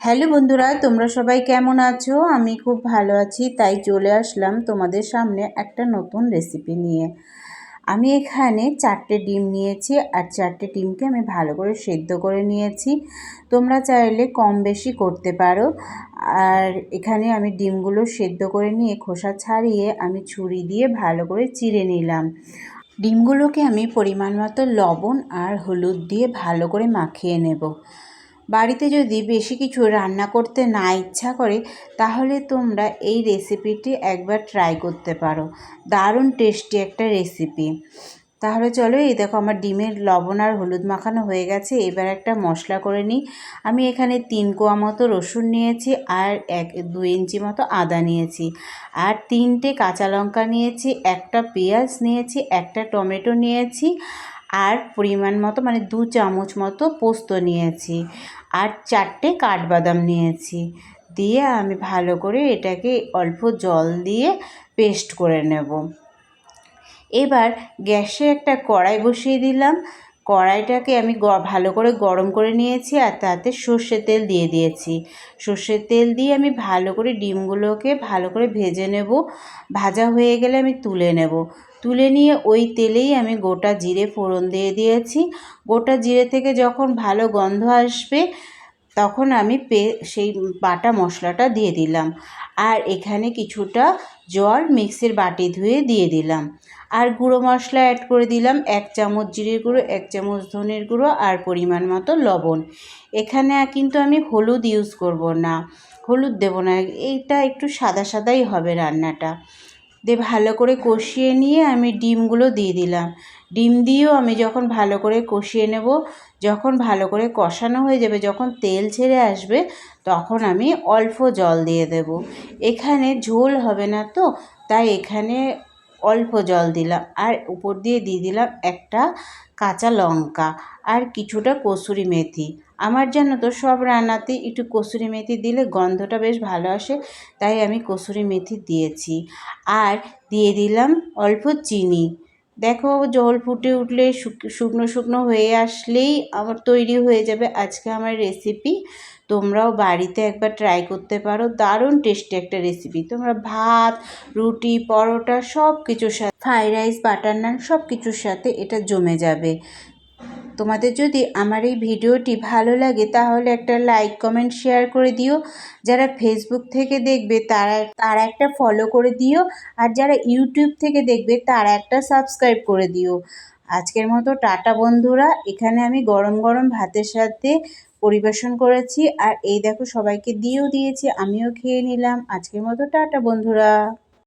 Hello বন্ধুরা, তোমরা সবাই কেমন আছো? আমি খুব ভালো আছি, তাই চলে আসলাম তোমাদের সামনে একটা নতুন রেসিপি নিয়ে। আমি এখানে চারটে ডিম নিয়েছি, আর চারটে ডিমকে আমি ভালো করে সেদ্ধ করে নিয়েছি। তোমরা চাইলে কম বেশি করতে পারো। আর এখানে আমি ডিমগুলো সেদ্ধ করে নিয়ে খোসা ছাড়িয়ে আমি ছুরি দিয়ে ভালো করে চিড়ে নিলাম। ডিমগুলোকে আমি পরিমাণ মতো লবণ আর হলুদ দিয়ে ভালো করে মাখিয়ে নেব। বাড়িতে যদি বেশি কিছু রান্না করতে না ইচ্ছা করে, তাহলে তোমরা এই রেসিপিটি একবার ট্রাই করতে পারো। দারুণ টেস্টি একটা রেসিপি তাহলে চলো, এই দেখো আমার ডিমের লবণ আর হলুদ মাখানো হয়ে গেছে। এবার একটা মশলা করে নিই। আমি এখানে তিন কোয়া মতো রসুন নিয়েছি আর এক, দু ইঞ্চি মতো আদা নিয়েছি। আর তিনটে কাঁচা লঙ্কা নিয়েছি, একটা পেঁয়াজ নিয়েছি, একটা টমেটো নিয়েছি আর পরিমাণ মতো মানে দু চামচ মতো পোস্ত নিয়েছি আর চারটে কাঠবাদাম নিয়েছি। দিয়ে আমি ভালো করে এটাকে অল্প জল দিয়ে পেস্ট করে নেব। এবার গ্যাসে একটা কড়াই বসিয়ে দিলাম। কড়াইটাকে আমি ভালো করে গরম করে নিয়েছি আর তাতে সর্ষের তেল দিয়ে দিয়েছি। সর্ষের তেল দিয়ে আমি ভালো করে ডিমগুলোকে ভালো করে ভেজে নেব। ভাজা হয়ে গেলে আমি তুলে নেব। তুলে নিয়ে ওই তেলেই আমি গোটা জিরে ফোড়ন দিয়ে দিয়েছি। গোটা জিরে থেকে যখন ভালো গন্ধ আসবে, তখন আমি পে, সেই বাটা মশলাটা দিয়ে দিলাম। আর এখানে কিছুটা জল মিক্সির বাটি ধুয়ে দিয়ে দিলাম। আর গুঁড়ো মশলা অ্যাড করে দিলাম এক চামচ জিরের গুঁড়ো, এক চামচ ধনের গুঁড়ো আর পরিমাণ মতো লবণ। এখানে কিন্তু আমি হলুদ ইউজ করব না। হলুদ দেব না, এইটা একটু সাদা সাদাই হবে রান্নাটা। দিয়ে ভালো করে কষিয়ে নিয়ে আমি ডিমগুলো দিয়ে দিলাম। ডিম দিয়েও আমি যখন ভালো করে কষিয়ে নেব, যখন ভালো করে কষানো হয়ে যাবে, যখন তেল ছেড়ে আসবে, তখন আমি অল্প জল দিয়ে দেব। এখানে ঝোল হবে না তো, তাই এখানে অল্প জল দিলাম। আর উপর দিয়ে দিয়ে দিলাম একটা কাঁচা লঙ্কা আর কিছুটা কসুরি মেথি। আমার জন্য তো সব রান্নাতে একটু কসুরি মেথি দিলে গন্ধটা বেশ ভালো আসে, তাই আমি কসুরি মেথি দিয়েছি। আর দিয়ে দিলাম অল্প চিনি। দেখো জল ফুটে উঠলে শুকনো শুকনো হয়ে আসলেই আমার তৈরি হয়ে যাবে আজকে আমার রেসিপি তোমরাও বাড়িতে একবার ট্রাই করতে পারো, দারুণ টেস্টি একটা রেসিপি তোমরা ভাত, রুটি, পরোটা সব কিছুর সাথে ফ্রাইড রাইস বাটার নান সব কিছুর সাথে এটা জমে যাবে। তোমাদের যদি আমার এই ভিডিওটি ভালো লাগে, তাহলে একটা লাইক কমেন্ট শেয়ার করে দিও। যারা ফেসবুক থেকে দেখবে, তারা তারা একটা ফলো করে দিও। আর যারা ইউটিউব থেকে দেখবে, তারা একটা সাবস্ক্রাইব করে দিও। আজকের মতো টাটা বন্ধুরা। এখানে আমি গরম গরম ভাতের সাথে পরিবেশন করেছি। আর এই দেখো, সবাইকে দিয়েও দিয়েছি, আমিও খেয়ে নিলাম। আজকের মতো টাটা বন্ধুরা।